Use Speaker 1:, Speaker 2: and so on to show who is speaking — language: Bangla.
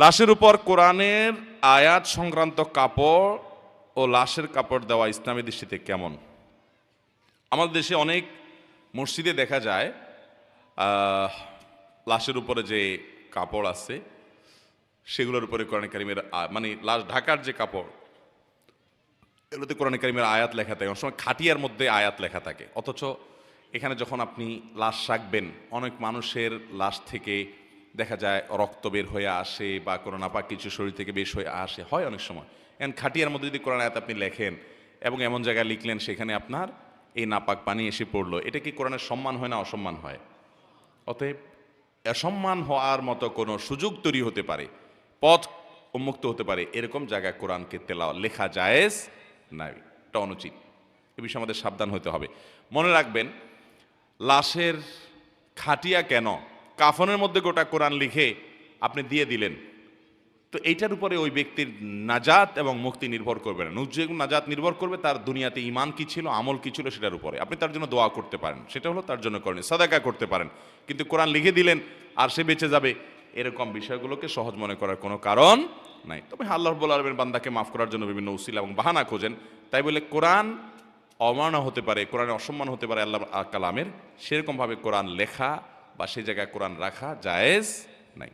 Speaker 1: লাশের উপর কোরআনের আয়াত সংক্রান্ত কাপড় ও লাশের কাপড় দেওয়া ইসলামী দৃষ্টিতে কেমন? আমাদের দেশে অনেক মসজিদে দেখা যায় লাশের উপরে যে কাপড় আছে, সেগুলোর উপরে কোরআন কারিমের মানে লাশ ঢাকার যে কাপড়, এগুলোতে কোরআন কারিমের আয়াত লেখা থাকে। অনেক সময় খাটিয়ার মধ্যে আয়াত লেখা থাকে। অথচ এখানে যখন আপনি লাশ রাখবেন, অনেক মানুষের লাশ থেকে দেখা যায় রক্ত বের হয়ে আসে বা কোনো নাপাক কিছু শরীর থেকে বেশ হয়ে আসে, হয় অনেক সময়। এখন খাটিয়ার মধ্যে যদি কোরআন আয়াত আপনি লেখেন এবং এমন জায়গায় লিখলেন সেখানে আপনার এই নাপাক পানি এসে পড়ল, এটা কি কোরআনের সম্মান হয় না অসম্মান হয়? অতএব অসম্মান হওয়ার মতো কোনো সুযোগ তৈরি হতে পারে, পথ উন্মুক্ত হতে পারে, এরকম জায়গায় কোরআনকে তেলা লেখা জায়েজ নাই। এটা অনুচিত। এ বিষয়ে আমাদের সাবধান হতে হবে। মনে রাখবেন, লাশের খাটিয়া কেন কাফনের মধ্যে গোটা কোরআন লিখে আপনি দিয়ে দিলেন। তো এইটার উপরে ওই ব্যক্তির নাজাত এবং মুক্তি নির্ভর করবে না। নুজ নাজাত নির্ভর করবে, তার দুনিয়াতে ইমান কি ছিল, আমল কি ছিল সেটার উপরে। আপনি তার জন্য দোয়া করতে পারেন। সেটা হলো তার জন্য করেন সাদাকা করতে পারেন। কিন্তু কোরআন লিখে দিলেন আর সে বেঁচে যাবে, এরকম বিষয়গুলোকে সহজ মনে করার কোনো কারণ নাই। তবে আল্লাহ রব্বুল আলমের বান্দাকে মাফ করার জন্য বিভিন্ন উসিলা এবং বাহানা খোঁজেন। তাই বলে কোরআন অমানা হতে পারে কোরআনের অসম্মান হতে পারে আল্লাহ কালামের। সেরকমভাবে কোরআন লেখা বা সেই জায়গায় কোরআন রাখা জায়েজ নাই।